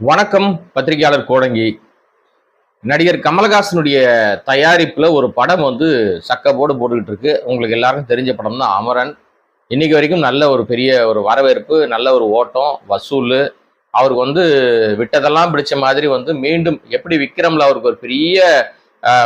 வணக்கம் பத்திரிகையாளர் கோடங்கி. நடிகர் கமலஹாசனுடைய தயாரிப்பில் ஒரு படம் வந்து சக்கப்போடு போட்டுக்கிட்டு இருக்கு. உங்களுக்கு எல்லாருக்கும் தெரிஞ்ச படம் தான் அமரன். இன்னைக்கு வரைக்கும் நல்ல ஒரு பெரிய ஒரு வரவேற்பு நல்ல ஒரு ஓட்டம் வசூல். அவருக்கு வந்து விட்டதெல்லாம் பிடிச்ச மாதிரி வந்து மீண்டும் எப்படி விக்ரம்ல அவருக்கு ஒரு பெரிய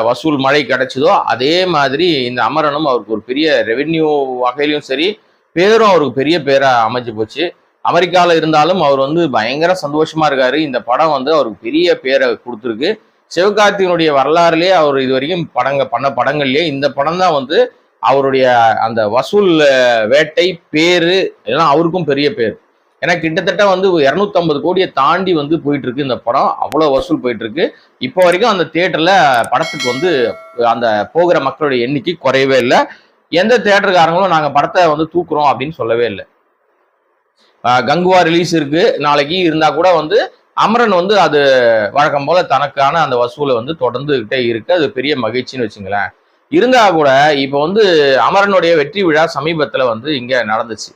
வசூல் மழை கிடைச்சதோ அதே மாதிரி இந்த அமரனும் அவருக்கு ஒரு பெரிய ரெவென்யூ வகையிலும் சரி பேரும் அவருக்கு பெரிய பேராக அமைஞ்சு போச்சு. அமெரிக்காவில் இருந்தாலும் அவர் வந்து பயங்கர சந்தோஷமா இருக்காரு. இந்த படம் வந்து அவருக்கு பெரிய பேரை கொடுத்துருக்கு. சிவகார்த்திகனுடைய வரலாறுலேயே அவர் இது வரைக்கும் படங்க பண்ண படங்கள்லயே இந்த படம் தான் வந்து அவருடைய அந்த வசூல் வேட்டை பேரு எல்லாம் அவருக்கும் பெரிய பேர். ஏன்னா கிட்டத்தட்ட வந்து இரநூத்தம்பது கோடியை தாண்டி வந்து போயிட்டு இருக்கு இந்த படம். அவ்வளோ வசூல் போயிட்டு இருக்கு இப்போ வரைக்கும் அந்த தியேட்டர்ல படத்துக்கு வந்து அந்த போகிற மக்களுடைய எண்ணிக்கை குறையவே இல்லை. எந்த தேட்டருக்காரங்களும் நாங்கள் படத்தை வந்து தூக்குறோம் அப்படின்னு சொல்லவே இல்லை. கங்குவா ரிலீஸ் இருக்கு. நாளைக்கு இருந்தா கூட வந்து அமரன் வந்து அது வழக்கம் போல தனக்கான அந்த வசூலை வந்து தொடர்ந்துகிட்டே இருக்கு. அது பெரிய மகிழ்ச்சின்னு வச்சுங்களேன். இருந்தா கூட இப்போ வந்து அமரனுடைய வெற்றி விழா சமீபத்தில் வந்து இங்கே நடந்துச்சு.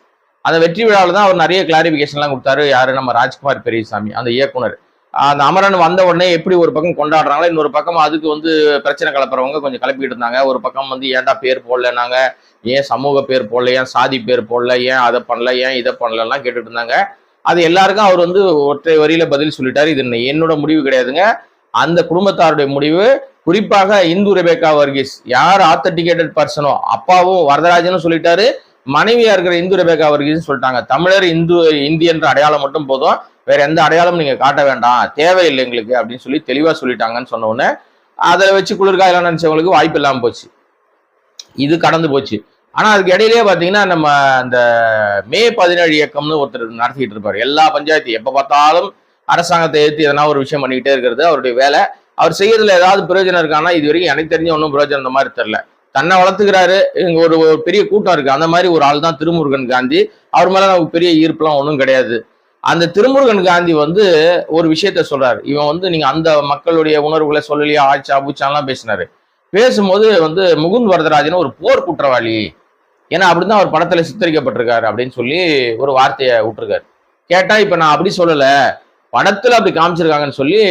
அந்த வெற்றி விழாவில் தான் அவர் நிறைய கிளாரிஃபிகேஷன்லாம் கொடுத்தாரு. யாரு? நம்ம ராஜ்குமார் பெரியசாமி அந்த இயக்குனர். அந்த அமரன் வந்த உடனே எப்படி ஒரு பக்கம் கொண்டாடுறாங்களோ இன்னொரு பக்கம் அதுக்கு வந்து பிரச்சனை கலப்புறவங்க கொஞ்சம் கிளப்பிட்டு இருந்தாங்க. ஒரு பக்கம் வந்து ஏன்டா பேர் போடலனாங்க ஏன் சமூக பேர் போடல? ஏன் சாதி பேர் போடல? ஏன் அதை பண்ணல? ஏன் இதை பண்ணலலாம் கேட்டுட்டு இருந்தாங்க. அது எல்லாருக்கும் அவர் வந்து ஒற்றை வரியில பதில் சொல்லிட்டாரு. இது என்னோட முடிவு கிடையாதுங்க. அந்த குடும்பத்தாருடைய முடிவு. குறிப்பாக இந்து ரெபேக்கா வர்கீஸ். யார் ஆத்தன்டிகேட்டட் பர்சனோ அப்பாவும் வரதராஜனும் சொல்லிட்டாரு. மனைவியா இருக்கிற இந்து ரெபேக்கா வர்கீஸ் சொல்லிட்டாங்க. தமிழர் இந்து இந்தியன்ற அடையாளம் மட்டும் போதும். வேற எந்த அடையாளமும் நீங்க காட்ட வேண்டாம். தேவையில்லை எங்களுக்கு அப்படின்னு சொல்லி தெளிவா சொல்லிட்டாங்கன்னு சொன்ன உடனே அதை வச்சு குளிர்காயெல்லாம் நினைச்சவங்களுக்கு வாய்ப்பு இல்லாமல் போச்சு. இது கடந்து போச்சு. ஆனா அதுக்கு இடையிலேயே பாத்தீங்கன்னா நம்ம அந்த மே பதினேழு இயக்கம்னு ஒருத்தர் நடத்திக்கிட்டு இருப்பாரு. எல்லா பஞ்சாயத்து எப்ப பார்த்தாலும் அரசாங்கத்தை ஏற்றி எதனா ஒரு விஷயம் பண்ணிக்கிட்டே இருக்கிறது அவருடைய வேலை. அவர் செய்யறதுல ஏதாவது பிரயோஜனம் இருக்கானா இது வரைக்கும் எனக்கு தெரிஞ்ச ஒன்றும் பிரயோஜனம் இந்த மாதிரி தெரியல. தன்னை வளர்த்துக்கிறாரு. இங்க ஒரு ஒரு பெரிய கூட்டம் இருக்கு. அந்த மாதிரி ஒரு ஆள் தான் திருமுருகன் காந்தி. அவர் மேல நமக்கு பெரிய ஈர்ப்புலாம் ஒன்றும் கிடையாது. அந்த திருமுருகன் காந்தி வந்து ஒரு விஷயத்த சொல்றாரு. இவன் வந்து நீங்க அந்த மக்களுடைய உணர்வுகளை சொல்லலையா ஆச்சா பூச்சான்லாம் பேசினாரு. பேசும்போது வந்து முகுந்த் வரதராஜன் ஒரு போர் குற்றவாளி. ஏன்னா அப்படிதான் அவர் படத்துல சித்தரிக்கப்பட்டிருக்காரு அப்படின்னு சொல்லி ஒரு வார்த்தையை விட்டுருக்காரு. கேட்டா இப்ப நான் அப்படி சொல்லல. படத்துல அப்படி காமிச்சிருக்காங்கன்னு சொல்லி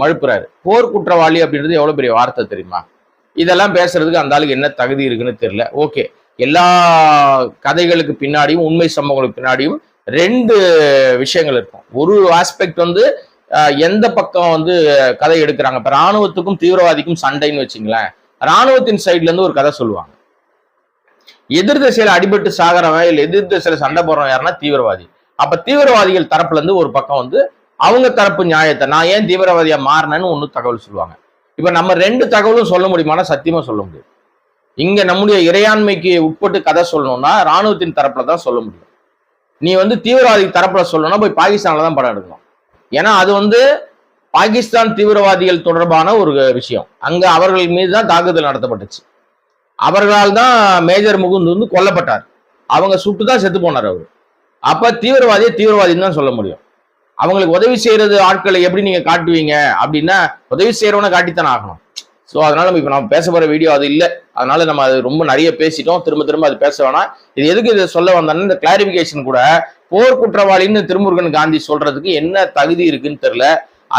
மழுப்புறாரு. போர் குற்றவாளி அப்படின்றது எவ்வளவு பெரிய வார்த்தை தெரியுமா? இதெல்லாம் பேசுறதுக்கு அந்த ஆளுக்கு என்ன தகுதி இருக்குன்னு தெரியல. ஓகே. எல்லா கதைகளுக்கு பின்னாடியும் உண்மை சம்பவங்களுக்கு பின்னாடியும் ரெண்டு விஷயங்கள் இருக்கும். ஒரு ஆஸ்பெக்ட் வந்து எந்த பக்கம் வந்து கதை எடுக்கிறாங்க? இப்போ ராணுவத்துக்கும் தீவிரவாதிக்கும் சண்டைன்னு வச்சுங்களேன். ராணுவத்தின் சைட்லேருந்து ஒரு கதை சொல்லுவாங்க. எதிர் திசையில் அடிபட்டு சாகிறவன் இல்லை எதிர் திசையில் சண்டை போடுறவன் யாருன்னா தீவிரவாதி. அப்போ தீவிரவாதிகள் தரப்புலேருந்து ஒரு பக்கம் வந்து அவங்க தரப்பு நியாயத்தை நான் ஏன் தீவிரவாதியாக மாறினேன்னு ஒன்று தகவல் சொல்லுவாங்க. இப்போ நம்ம ரெண்டு தகவலும் சொல்ல முடியுமானா சத்தியமாக சொல்ல முடியும் இங்கே நம்முடைய இறையாண்மைக்கு உட்பட்டு கதை சொல்லணும்னா ராணுவத்தின் தரப்பில் தான் சொல்ல முடியும். நீ வந்து தீவிரவாதி தரப்புல சொல்லணும்னா போய் பாகிஸ்தான்ல தான் படம் எடுக்கணும். ஏன்னா அது வந்து பாகிஸ்தான் தீவிரவாதிகள் தொடர்பான ஒரு விஷயம். அங்க அவர்கள் மீது தான் தாக்குதல் நடத்தப்பட்டுச்சு. அவர்களால் தான் மேஜர் முகுந்த் வந்து கொல்லப்பட்டார். அவங்க சுட்டு தான் செத்து போனார் அவர். அப்ப தீவிரவாதியை தீவிரவாதின்னு தான் சொல்ல முடியும். அவங்களுக்கு உதவி செய்யறது ஆட்களை எப்படி நீங்க காட்டுவீங்க அப்படின்னா உதவி செய்யறவனை காட்டித்தான் ஆகணும். ஸோ அதனால நம்ம இப்போ நம்ம பேச போகிற வீடியோ அது இல்லை. அதனால நம்ம அது ரொம்ப நிறைய பேசிட்டோம். திரும்ப திரும்ப அது பேச வேணாம். இது எதுக்கு இதை சொல்ல வந்தோம்னா இந்த கிளாரிபிகேஷன் கூட போர் குற்றவாளின்னு திருமுருகன் காந்தி சொல்றதுக்கு என்ன தகுதி இருக்குன்னு தெரில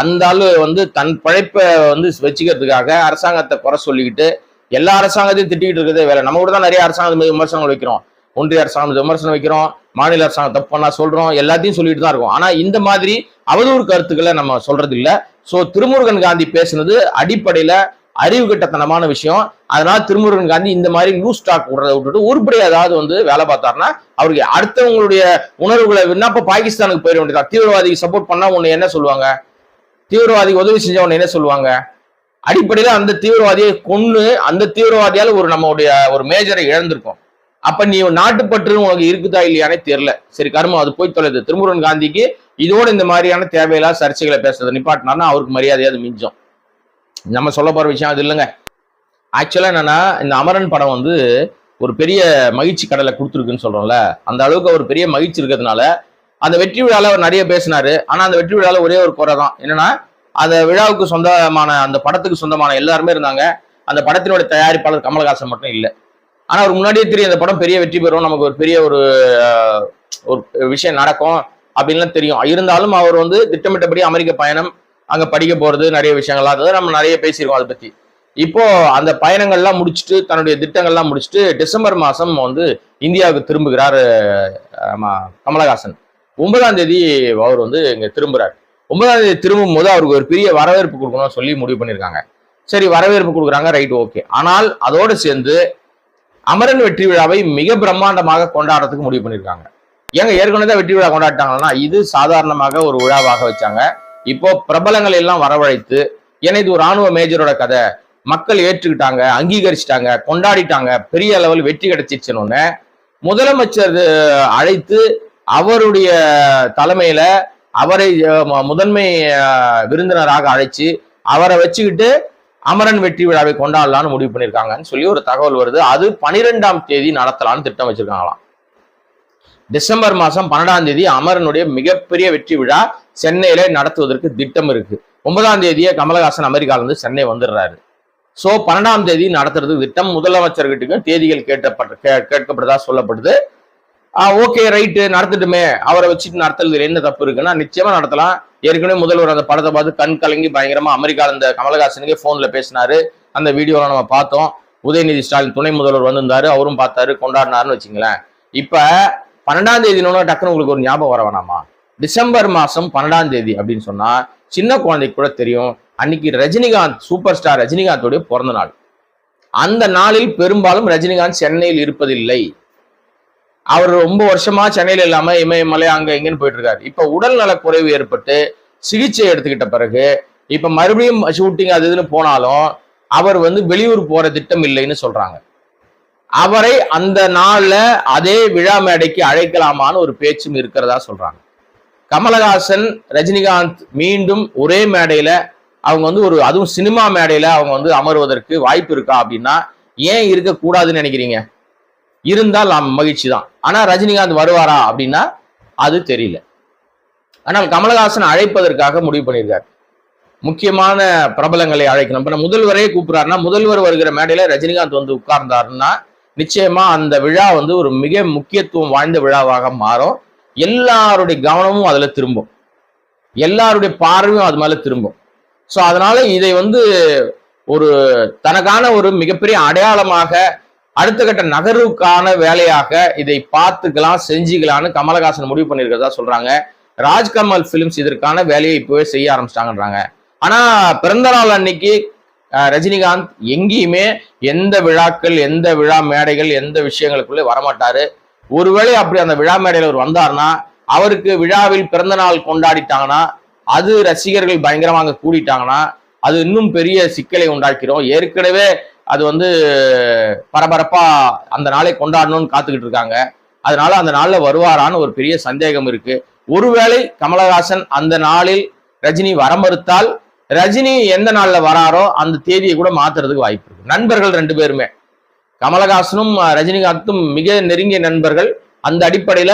அந்த ஆளு வந்து தன் பழைப்பை வந்து வச்சுக்கிறதுக்காக அரசாங்கத்தை குறை சொல்லிக்கிட்டு எல்லா அரசாங்கத்தையும் திட்டிக்கிட்டு இருக்கிறதே வேலை. நம்ம கூட தான் நிறைய அரசாங்கம் மீது விமர்சனங்கள் வைக்கிறோம். ஒன்றிய அரசாங்கம் விமர்சனம் வைக்கிறோம். மாநில அரசாங்கம் தப்பு பண்ணா சொல்றோம். எல்லாத்தையும் சொல்லிட்டு தான் இருக்கும். ஆனா இந்த மாதிரி அவதூறு கருத்துக்களை நம்ம சொல்றது இல்லை ஸோ திருமுருகன் காந்தி பேசுனது அடிப்படையில அறிவு கட்டத்தனமான விஷயம். அதனால திருமுருகன் காந்தி இந்த மாதிரி லூஸ் ஸ்டாக் விடுறத விட்டுட்டு உருப்படி ஏதாவது வந்து வேலை பார்த்தாருன்னா அவருக்கு அடுத்தவங்களுடைய உணர்வுகளை விண்ணப்ப பாகிஸ்தானுக்கு போயிட வேண்டியதா தீவிரவாதிக்கு சப்போர்ட் பண்ணா உன்னை என்ன சொல்லுவாங்க? தீவிரவாதிக்கு உதவி செஞ்ச உன்னை என்ன சொல்லுவாங்க? அடிப்படையில அந்த தீவிரவாதியை கொண்டு அந்த தீவிரவாதியால ஒரு நம்மளுடைய ஒரு மேஜரை இழந்திருக்கோம். அப்ப நீ நாட்டுப்பற்று உனக்கு இருக்குதா இல்லையானே தெரியல. சரி கர்மம் அது போய் தொலைது. திருமுருகன் காந்திக்கு இதோட இந்த மாதிரியான தேவையில்லா சர்ச்சைகளை பேசுறது நிப்பாட்டினார்னா அவருக்கு மரியாதையாவது மிஞ்சம். நம்ம சொல்ல போற விஷயம் அது இல்லைங்க. ஆக்சுவலா என்னன்னா இந்த அமரன் படம் வந்து ஒரு பெரிய மகிழ்ச்சி கடலை கொடுத்துருக்குன்னு சொல்றோம்ல அந்த அளவுக்கு ஒரு பெரிய மகிழ்ச்சி இருக்கிறதுனால அந்த வெற்றி விழால அவர் நிறைய பேசினாரு. ஆனா அந்த வெற்றி விழாவில் ஒரே ஒரு குறை தான். என்னன்னா அந்த விழாவுக்கு சொந்தமான அந்த படத்துக்கு சொந்தமான எல்லாருமே இருந்தாங்க. அந்த படத்தினுடைய தயாரிப்பாளர் கமலஹாசன் மட்டும் இல்லை. ஆனா அவர் முன்னாடியே தெரியும் அந்த படம் பெரிய வெற்றி பெறும் நமக்கு ஒரு பெரிய ஒரு ஒரு விஷயம் நடக்கும் அப்படின்லாம் தெரியும். இருந்தாலும் அவர் வந்து திட்டமிட்டபடி அமெரிக்க பயணம் அங்க படிக்க போறது நிறைய விஷயங்கள்லாம். அதை நம்ம நிறைய பேசியிருக்கோம் அதை பத்தி. இப்போ அந்த பயணங்கள்லாம் முடிச்சுட்டு தன்னுடைய திட்டங்கள்லாம் முடிச்சுட்டு டிசம்பர் மாசம் வந்து இந்தியாவுக்கு திரும்புகிறார் நம்ம கமலஹாசன். ஒன்பதாம் தேதி அவர் வந்து இங்க திரும்புறாரு. ஒன்பதாம் தேதி திரும்பும் போது அவருக்கு ஒரு பெரிய வரவேற்பு கொடுக்கணும்னு சொல்லி முடிவு பண்ணியிருக்காங்க. சரி வரவேற்பு கொடுக்குறாங்க ரைட் ஓகே. ஆனால் அதோடு சேர்ந்து அமரன் வெற்றி விழாவை மிக பிரம்மாண்டமாக கொண்டாடுறதுக்கு முடிவு பண்ணியிருக்காங்க. ஏங்க ஏற்கனவே தான் வெற்றி விழா கொண்டாடிட்டாங்கன்னா இது சாதாரணமாக ஒரு விழாவாக வச்சாங்க. இப்போ பிரபலங்கள் எல்லாம் வரவழைத்து ஏன்னா இது ஒரு ராணுவ மேஜரோட கதை. மக்கள் ஏற்றுக்கிட்டாங்க அங்கீகரிச்சிட்டாங்க கொண்டாடிட்டாங்க பெரிய அளவில் வெற்றி கிடைச்சிச்சுன்னு முதலமைச்சர் அழைத்து அவருடைய தலைமையில அவரை முதன்மை விருந்தினராக அழைச்சு அவரை வச்சுக்கிட்டு அமரன் வெற்றி விழாவை கொண்டாடலாம்னு முடிவு பண்ணியிருக்காங்கன்னு சொல்லி ஒரு தகவல் வருது. அது பனிரெண்டாம் தேதி நடத்தலாம்னு திட்டம் வச்சிருக்காங்களாம். டிசம்பர் மாதம் பன்னெண்டாம் தேதி அமரனுடைய மிகப்பெரிய வெற்றி விழா சென்னையில நடத்துவதற்கு திட்டம் இருக்கு. ஒன்பதாம் தேதியே கமலஹாசன் அமெரிக்காவிலிருந்து சென்னை வந்துடுறாரு. ஸோ பன்னெண்டாம் தேதி நடத்துறதுக்கு திட்டம். முதலமைச்சர்கிட்ட தேதிகள் கேட்டப்பட்ட கே- கேட்கப்பட்டதா சொல்லப்படுது. ஓகே ரைட்டு நடத்தட்டுமே. அவரை வச்சுட்டு நடத்துறதுல என்ன தப்பு இருக்குன்னா நிச்சயமா நடத்தலாம். ஏற்கனவே முதல்வர் அந்த படத்தை பார்த்து கண் கலங்கி பயங்கரமா அமெரிக்கால இந்த கமலஹாசனுக்கே போன்ல பேசினாரு. அந்த வீடியோலாம் நம்ம பார்த்தோம். உதயநிதி ஸ்டாலின் துணை முதல்வர் வந்திருந்தாரு. அவரும் பார்த்தாரு கொண்டாடினாருன்னு வச்சுங்களேன். இப்போ பன்னெண்டாம் தேதி டக்குனு உங்களுக்கு ஒரு ஞாபகம் வர வேணாமா? டிசம்பர் மாசம் பன்னெண்டாம் தேதி அப்படின்னு சொன்னா சின்ன குழந்தைக்கு கூட தெரியும் அன்னைக்கு ரஜினிகாந்த் சூப்பர் ஸ்டார் ரஜினிகாந்தோடைய பிறந்த நாள். அந்த நாளில் பெரும்பாலும் ரஜினிகாந்த் சென்னையில் இருப்பதில்லை. அவர் ரொம்ப வருஷமா சென்னையில் இல்லாம இமயமலை அங்க எங்கன்னு போயிட்டு இருக்காரு இப்ப உடல் நலக்குறைவு ஏற்பட்டு சிகிச்சை எடுத்துக்கிட்ட பிறகு இப்ப மறுபடியும் ஷூட்டிங் அது இதுன்னு போனாலும் அவர் வந்து வெளியூர் போற திட்டம் இல்லைன்னு சொல்றாங்க. அவரை அந்த நாள்ல அதே விழா மேடைக்கு அழைக்கலாமான்னு ஒரு பேச்சும் இருக்கிறதா சொல்றாங்க. கமலஹாசன் ரஜினிகாந்த் மீண்டும் ஒரே மேடையில அவங்க வந்து ஒரு அதுவும் சினிமா மேடையில அவங்க வந்து அமர்வதற்கு வாய்ப்பு இருக்கா அப்படின்னா ஏன் இருக்கக்கூடாதுன்னு நினைக்கிறீங்க? இருந்தால் நாம் மகிழ்ச்சி தான் ஆனா ரஜினிகாந்த் வருவாரா அப்படின்னா அது தெரியல. ஆனால் கமலஹாசன் அழைப்பதற்காக முடிவு பண்ணியிருக்காரு. முக்கியமான பிரபலங்களை அழைக்கணும். இப்ப முதல்வரே கூப்பிடுறாருன்னா முதல்வர் வருகிற மேடையில ரஜினிகாந்த் வந்து உட்கார்ந்தாருன்னா நிச்சயமா அந்த விழா வந்து ஒரு மிக முக்கியத்துவம் வாய்ந்த விழாவாக மாறும். எல்லாருடைய கவனமும் அதுல திரும்பும். எல்லாருடைய பார்வையும் அது மேல திரும்பும். ஸோ அதனால இதை வந்து ஒரு தனக்கான ஒரு மிகப்பெரிய அடையாளமாக அடுத்த கட்ட நகர்வுக்கான வேலையாக இதை பார்த்துக்கலாம் செஞ்சுக்கலாம்னு கமலஹாசன் முடிவு பண்ணியிருக்கிறதா சொல்றாங்க. ராஜ்கமல் பிலிம்ஸ் இதற்கான வேலையை இப்பவே செய்ய ஆரம்பிச்சிட்டாங்கன்றாங்க. ஆனா பிறந்த நாள் அன்னைக்கு ரஜினிகாந்த் எங்கேயுமே எந்த விழாக்கள் எந்த விழா மேடைகள் எந்த விஷயங்களுக்குள்ளே வரமாட்டாரு. ஒருவேளை அப்படி அந்த விழா மேடையில் அவர் வந்தார்னா அவருக்கு விழாவில் பிறந்த நாள் கொண்டாடிட்டாங்கன்னா அது ரசிகர்கள் பயங்கரமாக கூடிட்டாங்கன்னா அது இன்னும் பெரிய சிக்கலை உண்டாக்கிறோம் ஏற்கனவே அது வந்து பரபரப்பா அந்த நாளை கொண்டாடணும்னு காத்துக்கிட்டு இருக்காங்க. அதனால அந்த நாள்ல வருவாரான்னு ஒரு பெரிய சந்தேகம் இருக்கு. ஒருவேளை கமலஹாசன் அந்த நாளில் ரஜினி வர மறுத்தால் ரஜினி எந்த நாள்ல வராரோ அந்த தேதியை கூட மாத்துறதுக்கு வாய்ப்பு இருக்கு. நண்பர்கள் ரெண்டு பேருமே. கமலஹாசனும் ரஜினிகாந்தும் மிக நெருங்கிய நண்பர்கள். அந்த அடிப்படையில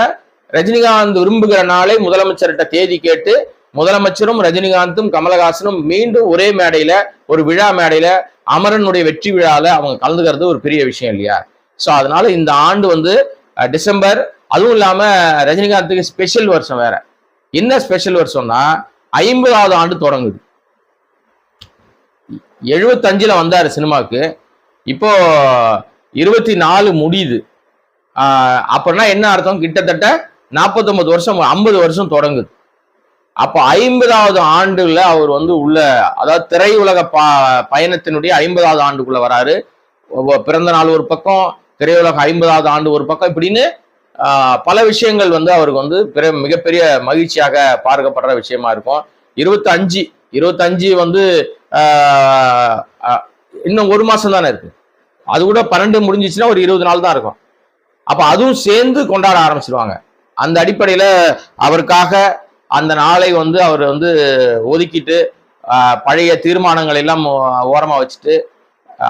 ரஜினிகாந்த் விரும்புகிற நாளை முதலமைச்சர்கிட்ட தேதி கேட்டு முதலமைச்சரும் ரஜினிகாந்தும் கமலஹாசனும் மீண்டும் ஒரே மேடையில ஒரு விழா மேடையில அமரனுடைய வெற்றி விழால அவங்க கலந்துக்கிறது ஒரு பெரிய விஷயம் இல்லையா? சோ அதனால இந்த ஆண்டு வந்து டிசம்பர் அதுவும் இல்லாம ரஜினிகாந்துக்கு ஸ்பெஷல் வருஷம் வேற. என்ன ஸ்பெஷல் வருஷம்னா ஐம்பதாவது ஆண்டு தொடங்குது. எழுபத்தஞ்சில் வந்தார் சினிமாவுக்கு இப்போ இருபத்தி நாலு முடியுது அப்படின்னா என்ன அர்த்தம்? கிட்டத்தட்ட நாற்பத்தொம்பது வருஷம் ஐம்பது வருஷம் தொடங்குது. அப்போ ஐம்பதாவது ஆண்டுல அவர் வந்து உள்ள அதாவது திரையுலக ப பயணத்தினுடைய ஐம்பதாவது ஆண்டுக்குள்ள வராரு. ஒவ்வொ- பிறந்த நாள் ஒரு பக்கம் திரையுலக ஐம்பதாவது ஆண்டு ஒரு பக்கம் இப்படின்னு பல விஷயங்கள் வந்து அவருக்கு வந்து பிற மிகப்பெரிய மகிழ்ச்சியாக பார்க்கப்படுற விஷயமா இருக்கும். இருபத்தஞ்சு இருபத்தஞ்சு வந்து இன்னும் ஒரு மாதம் தானே இருக்கு. அது கூட பன்னெண்டு முடிஞ்சிச்சுன்னா ஒரு இருபது நாள் தான் இருக்கும். அப்போ அதுவும் சேர்ந்து கொண்டாட ஆரம்பிச்சிருவாங்க. அந்த அடிப்படையில் அவருக்காக அந்த நாளை வந்து அவர் வந்து ஒதுக்கிட்டு பழைய தீர்மானங்கள் எல்லாம் ஓரமாக வச்சுட்டு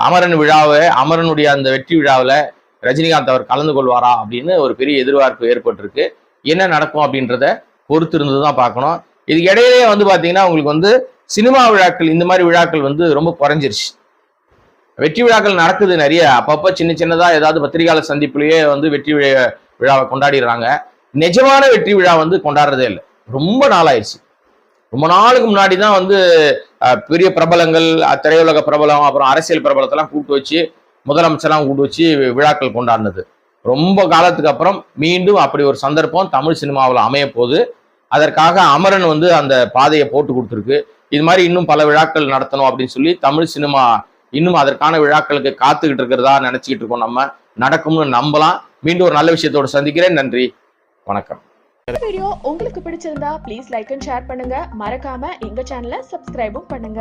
அமரன் விழாவை அமரனுடைய அந்த வெற்றி விழாவில் ரஜினிகாந்த் அவர் கலந்து கொள்வாரா அப்படின்னு ஒரு பெரிய எதிர்பார்ப்பு ஏற்பட்டிருக்கு. என்ன நடக்கும் அப்படின்றத பொறுத்திருந்து தான் பார்க்கணும். இதுக்கு இடையிலேயே வந்து பார்த்தீங்கன்னா உங்களுக்கு வந்து சினிமா விழாக்கள் இந்த மாதிரி விழாக்கள் வந்து ரொம்ப குறைஞ்சிருச்சு. வெற்றி விழாக்கள் நடக்குது நிறைய. அப்பப்போ சின்ன சின்னதா ஏதாவது பத்திரிகையாளர் சந்திப்புலயே வந்து வெற்றி விழா விழாவை கொண்டாடிடுறாங்க. நிஜமான வெற்றி விழா வந்து கொண்டாடுறதே இல்லை. ரொம்ப நாளாயிடுச்சு. ரொம்ப நாளுக்கு முன்னாடி தான் வந்து பெரிய பிரபலங்கள் திரையுலக பிரபலம் அப்புறம் அரசியல் பிரபலத்தெல்லாம் கூப்பிட்டு வச்சு முதலமைச்சர்லாம் கூப்பிட்டு வச்சு விழாக்கள் கொண்டாடினது. ரொம்ப காலத்துக்கு அப்புறம் மீண்டும் அப்படி ஒரு சந்தர்ப்பம் தமிழ் சினிமாவில் அமைய போகுது அதற்காக அமரன் வந்து அந்த பாதையை போட்டு கொடுத்துருக்கு. இது மாதிரி இன்னும் பல விழாக்கள் நடத்தணும் அப்படின்னு சொல்லி தமிழ் சினிமா இன்னும் அதற்கான விழாக்களுக்கு காத்துக்கிட்டு இருக்கிறதா நினைச்சுக்கிட்டு இருக்கோம் நம்ம. நடக்கும்னு நம்பலாம். மீண்டும் ஒரு நல்ல விஷயத்தோடு சந்திக்கிறேன். நன்றி. வணக்கம். வீடியோ உங்களுக்கு பிடிச்சிருந்தா ப்ளீஸ் லைக் அண்ட் ஷேர் பண்ணுங்க. மறக்காம எங்க சேனலை சப்ஸ்கிரைபும் பண்ணுங்க.